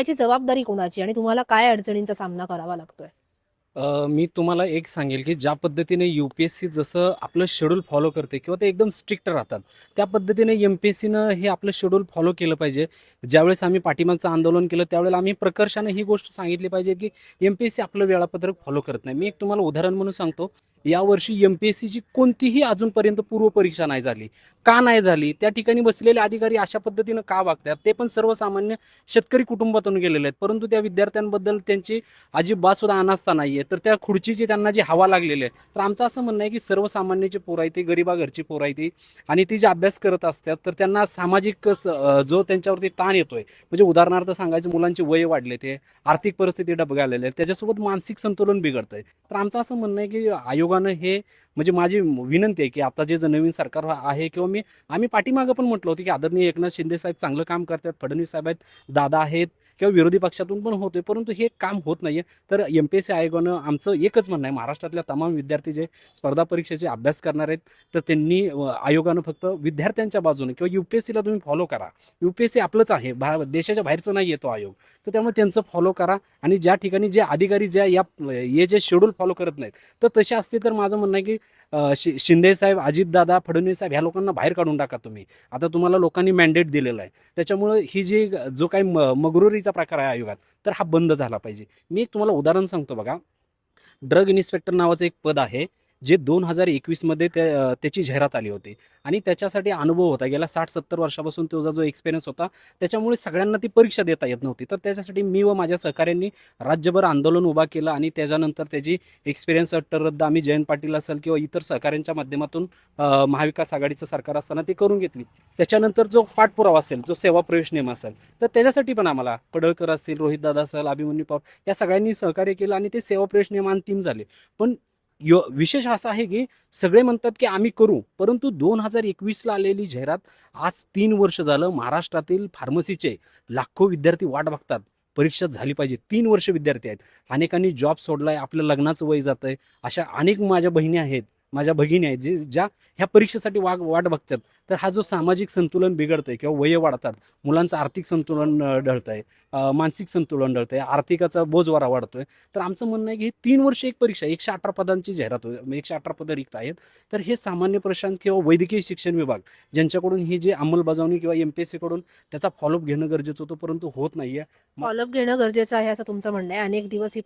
ह्याची जबाबदारी कोणाची आणि तुम्हाला काय अडचणींचा सामना करावा लागतोय? अ, मी तुम्हाला एक सांगेल की ज्या पद्धतीने यू पी एस सी जसं आपलं शेड्यूल फॉलो करते किंवा ते एकदम स्ट्रिक्ट राहतात त्या पद्धतीने एम पी एस सीनं हे आपलं शेड्यूल फॉलो केलं पाहिजे. ज्यावेळेस आम्ही पाठिंबाचं आंदोलन केलं त्यावेळेला आम्ही प्रकर्षाने ही गोष्ट सांगितली पाहिजे की एम पी एस सी आपलं वेळापत्रक फॉलो करत नाही. मी एक तुम्हाला उदाहरण म्हणून सांगतो. यावर्षी एम पी एस सीची कोणतीही अजूनपर्यंत पूर्वपरीक्षा नाही झाली. का नाही झाली? त्या ठिकाणी बसलेले अधिकारी अशा पद्धतीनं का वागतात? ते पण सर्वसामान्य शेतकरी कुटुंबातून गेलेले आहेत. परंतु त्या विद्यार्थ्यांबद्दल त्यांची अजिबात सुद्धा अनास्था नाही आहे. तर त्या खुर्चीची त्यांना जी हवा लागलेली आहे तर आमचं असं म्हणणं आहे की सर्वसामान्याची पोरं आहे ती गरिबा घरची पोरं आहे ती आणि ती जे अभ्यास करत असतात तर त्यांना सामाजिक जो त्यांच्यावरती ताण येतोय म्हणजे उदाहरणार्थ सांगायचं मुलांचे वय वाढले ते आर्थिक परिस्थिती डबघालेले आहे त्याच्यासोबत मानसिक संतुलन बिघडतंय. तर आमचं असं म्हणणं आहे की आयोग आयोगानं हे म्हणजे माझी विनंती आहे की आता जे जर नवीन सरकार आहे किंवा मी आम्ही पाठीमागं पण म्हटलं होतं की आदरणीय एकनाथ शिंदे साहेब चांगलं काम करतात फडणवीस साहेब आहेत दादा आहेत किंवा विरोधी पक्षातून पण होते परंतु हे काम होत नाहीये. तर एम पी एस सी आयोगानं आमचं एकच म्हणणं आहे महाराष्ट्रातल्या तमाम विद्यार्थी जे स्पर्धा परीक्षेचे अभ्यास करणार आहेत तर त्यांनी आयोगानं फक्त विद्यार्थ्यांच्या बाजूने किंवा यू पी एस सीला तुम्ही फॉलो करा. यू पी एस सी आपलंच आहे भा देशाच्या बाहेरचं नाही येतो आयोग. तर त्यामुळे त्यांचं फॉलो करा आणि ज्या ठिकाणी जे अधिकारी ज्या या हे जे शेड्यूल फॉलो करत नाहीत तर तसे असते तर माझं म्हणणं आहे की शि शिंदे साहेब अजितदादा फडणवीस साहेब ह्या लोकांना बाहेर काढून टाका तुम्ही. आता तुम्हाला लोकांनी मॅन्डेट दिलेलं आहे. त्याच्यामुळं ही जी जो काही म- मगरुरीचा प्रकार आहे आयोगात तर हा बंद झाला पाहिजे. मी एक तुम्हाला उदाहरण सांगतो बघा. ड्रग इन्स्पेक्टर नावाचं एक पद आहे. जे दोन हजार एकवीसमध्ये ते त्याची जाहिरात आली होती. आणि त्याच्यासाठी अनुभव होता. गेला साठ सत्तर वर्षापासून तुझा जो एक्सपिरियन्स होता त्याच्यामुळे सगळ्यांना ती परीक्षा देता येत नव्हती. तर त्याच्यासाठी मी व माझ्या सहकाऱ्यांनी राज्यभर आंदोलन उभा केलं आणि त्याच्यानंतर त्याची एक्सपिरियन्स अट्टर रद्द आम्ही जयंत पाटील असेल किंवा इतर सहकाऱ्यांच्या माध्यमातून महाविकास आघाडीचं सरकार असताना ती करून घेतली. त्याच्यानंतर जो पाठपुरावा असेल जो सेवा प्रवेश नियम असेल तर त्याच्यासाठी पण आम्हाला पडळकर असतील रोहित दादा असेल अभिमन्यू पवार या सगळ्यांनी सहकार्य केलं आणि ते सेवा प्रवेश नियम अंतिम झाले. पण यो विशेष असं आहे की सगळे म्हणतात की आम्ही करू परंतु दोन हजार एकवीसला आलेली जाहिरात आज तीन वर्ष झालं महाराष्ट्रातील फार्मसीचे लाखो विद्यार्थी वाट बघतात. परीक्षा झाली पाहिजे. तीन वर्ष विद्यार्थी आहेत. अनेकांनी जॉब सोडलाय. आपलं लग्नाचं वय जात आहे अशा अनेक माझ्या बहिणी आहेत. माझ्या भगिनी आहेत जे ज्या ह्या परीक्षेसाठी वाग वाट बघतात तर हा जो सामाजिक संतुलन बिघडतंय किंवा वय वाढतात मुलांचं आर्थिक संतुलन ढळतंय मानसिक संतुलन ढळतंय आर्थिकाचा बोजवारा वाढतोय तर आमचं म्हणणं आहे की ही तीन वर्ष एक परीक्षा एकशे अठरा पदांची जाहिरात होते म्हणजे एकशे अठरा पदं रिक्त आहेत तर हे सामान्य प्रशांत किंवा वैद्यकीय शिक्षण विभाग ज्यांच्याकडून ही जी अंमलबजावणी किंवा एम पी एस सीकडून त्याचा फॉलोअप घेणं गरजेचं होतं परंतु होत नाहीये. फॉलोअप घेणं गरजेचं आहे असं तुमचं म्हणणं आहे. अनेक दिवस ही